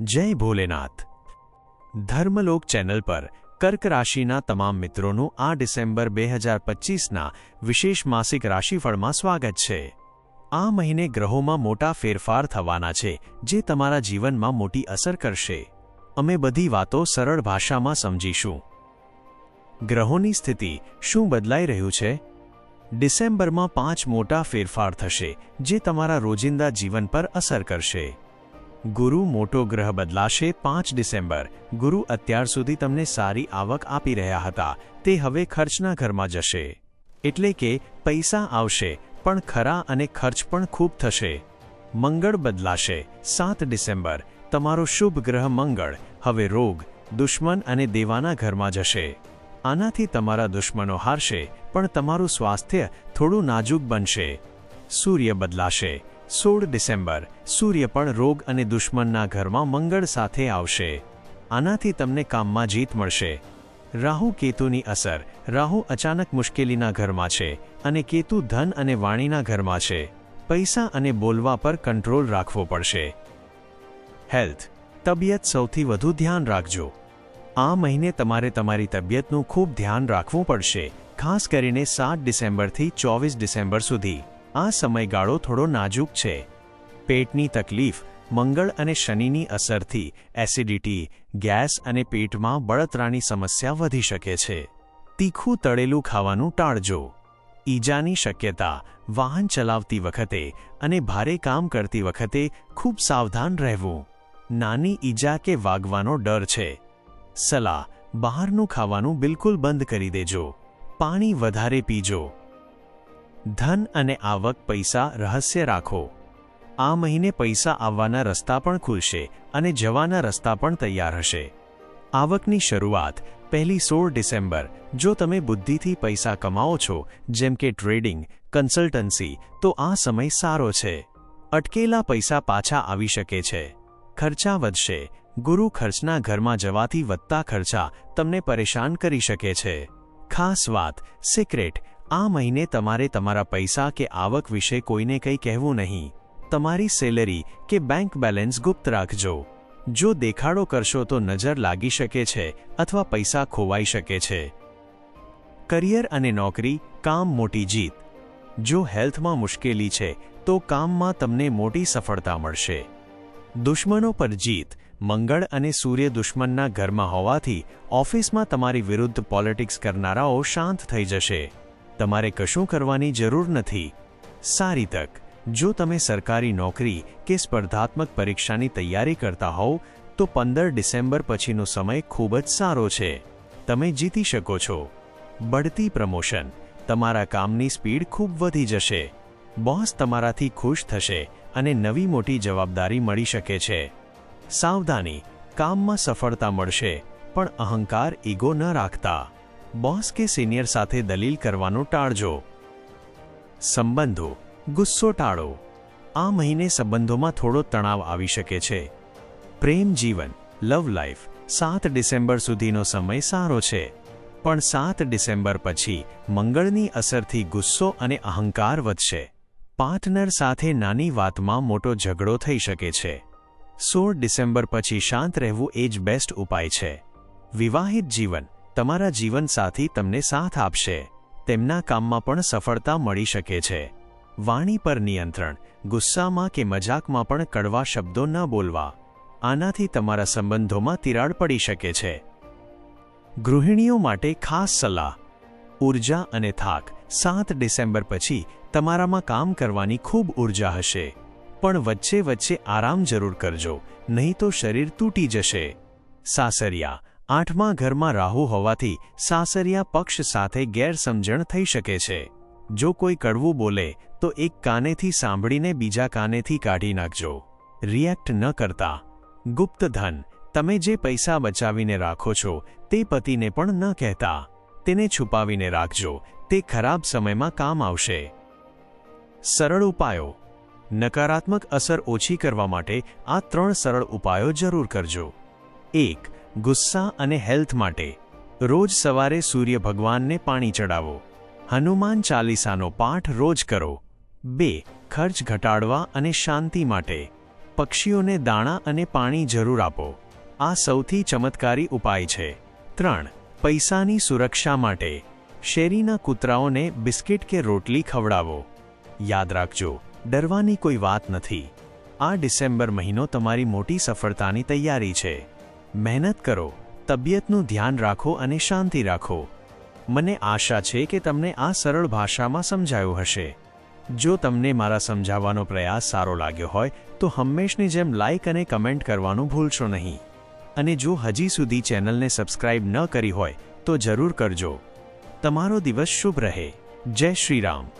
જય ભોલેનાથ. ધર્મલોક ચેનલ પર કર્ક રાશિના તમામ મિત્રોનું આ ડિસેમ્બર બે હજાર પચીસના વિશેષ માસિક રાશિફળમાં સ્વાગત છે. આ મહિને ગ્રહોમાં મોટા ફેરફાર થવાના છે, જે તમારા જીવનમાં મોટી અસર કરશે. અમે બધી વાતો સરળ ભાષામાં સમજીશું. ગ્રહોની સ્થિતિ શું બદલાઈ રહ્યું છે? ડિસેમ્બરમાં પાંચ મોટા ફેરફાર થશે, જે તમારા રોજિંદા જીવન પર અસર કરશે. ગુરુ મોટો ગ્રહ બદલાશે પાંચ ડિસેમ્બર. ગુરુ અત્યાર સુધી તમને સારી આવક આપી રહ્યા હતા. તે હવે ખર્ચના ઘરમાં જશે. એટલે કે પૈસા આવશે, પણ ખરા અને ખર્ચ પણ ખૂબ થશે. મંગળ બદલાશે, સાત ડિસેમ્બર. તમારો શુભ ગ્રહ મંગળ, હવે રોગ, દુશ્મન અને દેવાના ઘરમાં જશે. આનાથી તમારા દુશ્મનો હારશે, પણ તમારું સ્વાસ્થ્ય થોડું નાજુક બનશે. સૂર્ય બદલાશે સોળ ડિસેમ્બર, સૂર્ય પણ રોગ અને દુશ્મનના ઘરમાં મંગળ સાથે આવશે. આનાથી તમને કામમાં જીત મળશે. રાહુ કેતુની અસર. રાહુ અચાનક મુશ્કેલીના ઘરમાં છે અને કેતુ ધન અને વાણીના ઘરમાં છે. પૈસા અને બોલવા પર કંટ્રોલ રાખવો પડશે. હેલ્થ. તબિયત સૌથી વધુ ધ્યાન રાખજો. આ મહિને તમારે તમારી તબિયતનું ખૂબ ધ્યાન રાખવું પડશે, ખાસ કરીને સાત ડિસેમ્બરથી ચોવીસ ડિસેમ્બર સુધી. આ સમયગાળો થોડો નાજુક છે. પેટની તકલીફ, મંગળ અને શનિની અસરથી એસિડિટી, ગેસ અને પેટમાં બળતરાની સમસ્યા વધી શકે છે. તીખું તળેલું ખાવાનું ટાળજો. ઈજાની શક્યતા, વાહન ચલાવતી વખતે અને ભારે કામ કરતી વખતે ખૂબ સાવધાન રહેવું. નાની ઈજા કે વાગવાનો ડર છે. સલાહ, બહારનું ખાવાનું બિલકુલ બંધ કરી દેજો. પાણી વધારે પીજો. ધન અને આવક પૈસા રહસ્ય રાખો. આ મહિને પૈસા આવવાના રસ્તા પણ ખુલશે અને જવાના રસ્તા પણ તૈયાર હશે. આવકની શરૂઆત પહેલી સોળ ડિસેમ્બર. જો તમે બુદ્ધિથી પૈસા કમાઓ છો, જેમ કે ટ્રેડિંગ, કન્સલ્ટન્સી, તો આ સમય સારો છે. અટકેલા પૈસા પાછા આવી શકે છે. ખર્ચા વધશે. ગુરુ ખર્ચના ઘરમાં જવાથી વધતા ખર્ચા તમને પરેશાન કરી શકે છે. ખાસ વાત સિક્રેટ આ મહિને તમારે તમારા પૈસા કે આવક વિશે કોઈને કંઈ કહેવું નહીં. તમારી સેલરી કે બેંક બેલેન્સ ગુપ્ત રાખજો. જો દેખાડો કરશો તો નજર લાગી શકે છે અથવા પૈસા ખોવાઈ શકે છે. કરિયર અને નોકરી, કામ મોટી જીત. જો હેલ્થમાં મુશ્કેલી છે, તો કામમાં તમને મોટી સફળતા મળશે. દુશ્મનો પર જીત, મંગળ અને સૂર્ય દુશ્મનના ઘરમાં હોવાથી ઓફિસમાં તમારી વિરુદ્ધ પોલિટિક્સ કરનારાઓ શાંત થઈ જશે. તમારે કશું કરવાની જરૂર નથી. સારી તક. જો તમે સરકારી નોકરી કે સ્પર્ધાત્મક પરીક્ષાની તૈયારી કરતા હોવ, તો પંદર ડિસેમ્બર પછીનો સમય ખૂબ જ સારો છે. તમે જીતી શકો છો. બઢતી પ્રમોશન. તમારા કામની સ્પીડ ખૂબ વધી જશે. બોસ તમારાથી ખુશ થશે અને નવી મોટી જવાબદારી મળી શકે છે. સાવધાની. કામમાં સફળતા મળશે, પણ અહંકાર ઈગો ન રાખતા. બોસ કે સિનિયર સાથે દલીલ કરવાનું ટાળજો. સંબંધો. ગુસ્સો ટાળો. આ મહિને સંબંધોમાં થોડો તણાવ આવી શકે છે. પ્રેમ જીવન. Love life. સાત ડિસેમ્બર સુધીનો સમય સારો છે. પણ સાત ડિસેમ્બર પછી મંગળની અસરથી ગુસ્સો અને અહંકાર વધશે. પાર્ટનર સાથે નાની વાતમાં મોટો ઝઘડો થઈ શકે છે. સોળ ડિસેમ્બર પછી શાંત રહેવું એ જ બેસ્ટ ઉપાય છે. વિવાહિત જીવન. તમારા જીવનસાથી તમને સાથ આપશે. તેમના કામમાં પણ સફળતા મળી શકે છે. વાણી પર નિયંત્રણ, ગુસ્સામાં કે મજાકમાં પણ કડવા શબ્દો ન બોલવા. આનાથી તમારા સંબંધોમાં તિરાડ પડી શકે છે. ગૃહિણીઓ માટે ખાસ સલાહ, ઊર્જા અને થાક. સાત ડિસેમ્બર પછી તમારામાં કામ કરવાની ખૂબ ઊર્જા હશે. પણ વચ્ચે વચ્ચે આરામ જરૂર કરજો, નહીં તો શરીર તૂટી જશે. સાસરિયા આઠમા ઘરમાં રાહુ હોવાથી સાસરિયા પક્ષ સાથે ગેરસમજણ થઈ શકે છે. જો કોઈ કડવું બોલે, તો એક કાનેથી સાંભળીને બીજા કાનેથી કાઢી નાખજો. રિએક્ટ ન કરતા. ગુપ્ત ધન, તમે જે પૈસા બચાવીને રાખો છો, તે પતિને પણ ન કહેતા. તેને છુપાવીને રાખજો, તે ખરાબ સમયમાં કામ આવશે. સરળ ઉપાયો. નકારાત્મક અસર ઓછી કરવા માટે આ ત્રણ સરળ ઉપાયો જરૂર કરજો. એક ગુસ્સા અને હેલ્થ માટે રોજ સવારે સૂર્ય ભગવાનને પાણી ચડાવો. હનુમાન ચાલીસાનો પાઠ રોજ કરો. બે, ખર્ચ ઘટાડવા અને શાંતિ માટે પક્ષીઓને દાણા અને પાણી જરૂર આપો. આ સૌથી ચમત્કારી ઉપાય છે. ત્રણ, પૈસાની સુરક્ષા માટે શેરીના કૂતરાઓને બિસ્કિટ કે રોટલી ખવડાવો. યાદ રાખજો, ડરવાની કોઈ વાત નથી. આ ડિસેમ્બર મહિનો તમારી મોટી સફળતાની તૈયારી છે. મહેનત કરો, તબિયતનું ધ્યાન રાખો અને શાંતિ રાખો. મને આશા છે કે તમને આ સરળ ભાષામાં સમજાયું હશે. જો તમને મારા સમજાવવાનો પ્રયાસ સારો લાગ્યો હોય, તો હંમેશની જેમ લાઇક અને કમેન્ટ કરવાનું ભૂલશો નહીં. અને જો હજી સુધી ચેનલને સબસ્ક્રાઇબ ન કરી હોય, તો જરૂર કરજો. તમારો દિવસ શુભ રહે. જય શ્રી રામ.